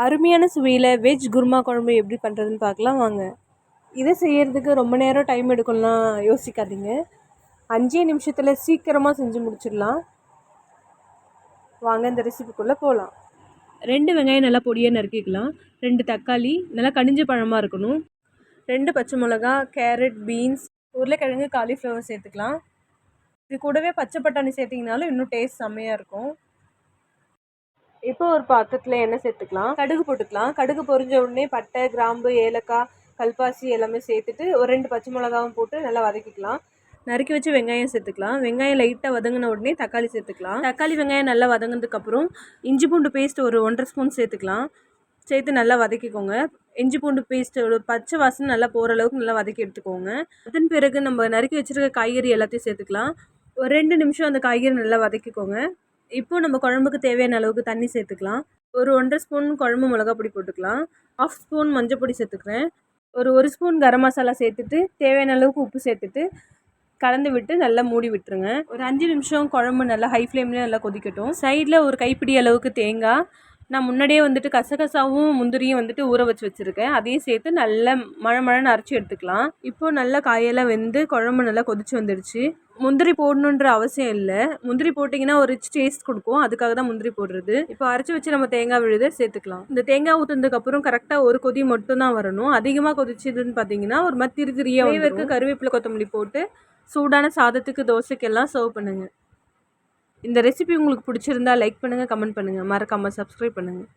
அருமையான சுவையில் வெஜ் குருமா குழம்பு எப்படி பண்ணுறதுன்னு பார்க்கலாம் வாங்க. இதை செய்கிறதுக்கு ரொம்ப நேரம் டைம் எடுக்கணும்லாம் யோசிக்காதீங்க. அஞ்சே நிமிஷத்தில் சீக்கிரமாக செஞ்சு முடிச்சிடலாம். வாங்க இந்த ரெசிபிக்குள்ளே போகலாம் ரெண்டு வெங்காயம் நல்லா பொடியாக நறுக்கிக்கலாம். ரெண்டு தக்காளி நல்லா கனிஞ்ச பழமாக இருக்கணும். ரெண்டு பச்சை மிளகா கேரட் பீன்ஸ் உருளைக்கிழங்கு காலிஃப்ளவர் சேர்த்துக்கலாம். இது கூடவே பச்சை பட்டாணி சேர்த்திங்கனாலும் இன்னும் டேஸ்ட் செம்மையாக இருக்கும். இப்போ ஒரு பாத்திரத்தில் எண்ணெய் சேர்த்துக்கலாம். கடுகு போட்டுக்கலாம். கடுகு பொரிஞ்ச உடனே பட்டை கிராம்பு ஏலக்காய் கல்பாசி எல்லாமே சேர்த்துட்டு ஒரு ரெண்டு பச்சை மிளகாவும் போட்டு நல்லா வதக்கிக்கலாம். நறுக்கி வச்சு வெங்காயம் சேர்த்துக்கலாம். வெங்காயம் லைட்டாக வதங்கின உடனே தக்காளி சேர்த்துக்கலாம். தக்காளி வெங்காயம் நல்லா வதங்கினதுக்கப்புறம் இஞ்சி பூண்டு பேஸ்ட் ஒரு ஒன்றரை ஸ்பூன் சேர்த்துக்கலாம். சேர்த்து நல்லா வதக்கிக்கோங்க. இஞ்சி பூண்டு பேஸ்ட்டு ஒரு பச்சை வாசனை நல்லா போகிற அளவுக்கு நல்லா வதக்கி எடுத்துக்கோங்க. அதன் பிறகு நம்ம நறுக்கி வச்சுருக்க காய்கறி எல்லாத்தையும் சேர்த்துக்கலாம். ஒரு ரெண்டு நிமிஷம் அந்த காய்கறி நல்லா வதக்கிக்கோங்க. இப்போ நம்ம குழம்புக்கு தேவையான அளவுக்கு தண்ணி சேர்த்துக்கலாம். ஒரு ஒன்றரை ஸ்பூன் குழம்பு மிளகா பொடி போட்டுக்கலாம். ஆஃப் ஸ்பூன் மஞ்சள் பொடி சேர்த்துக்கிறேன். ஒரு ஒரு ஸ்பூன் கரம் மசாலா சேர்த்துட்டு தேவையான அளவுக்கு உப்பு சேர்த்துட்டு கலந்து விட்டு நல்லா மூடி விட்டுருங்க. ஒரு அஞ்சு நிமிஷம் குழம்பு நல்லா ஹை ஃப்ளேம்லேயே நல்லா கொதிக்கட்டும். சைடில் ஒரு கைப்பிடி அளவுக்கு தேங்காய் நான் முன்னாடியே வந்துட்டு கசகசாவும் முந்திரியும் வந்துட்டு ஊற வச்சு வச்சுருக்கேன். அதையும் சேர்த்து நல்லா மழை மழைன்னு அரைச்சி எடுத்துக்கலாம். இப்போது நல்லா காயெல்லாம் வெந்து குழம்பு நல்லா கொதிச்சு வந்துடுச்சு. முந்திரி போடணுன்ற அவசியம் இல்லை. முந்திரி போட்டிங்கன்னா ஒரு ரிச் டேஸ்ட் கொடுக்கும். அதுக்காக தான் முந்திரி போடுறது. இப்போ அரைச்சி வச்சு நம்ம தேங்காய் விழுத சேர்த்துக்கலாம். இந்த தேங்காய் ஊற்றுனதுக்கப்புறம் கரெக்டாக ஒரு கொதி மட்டும் தான் வரணும். அதிகமாக கொதிச்சதுன்னு பார்த்தீங்கன்னா ஒரு மாதிரி திரி திரியாக கருவேப்பிலை கொத்தமல்லி போட்டு சூடான சாதத்துக்கு தோசைக்கெல்லாம் சர்வ் பண்ணுங்கள் இந்த ரெசிபி உங்களுக்கு பிடிச்சிருந்தா லைக் பண்ணுங்கள் கமெண்ட் பண்ணுங்கள் மறக்காமல் சப்ஸ்கிரைப் பண்ணுங்கள்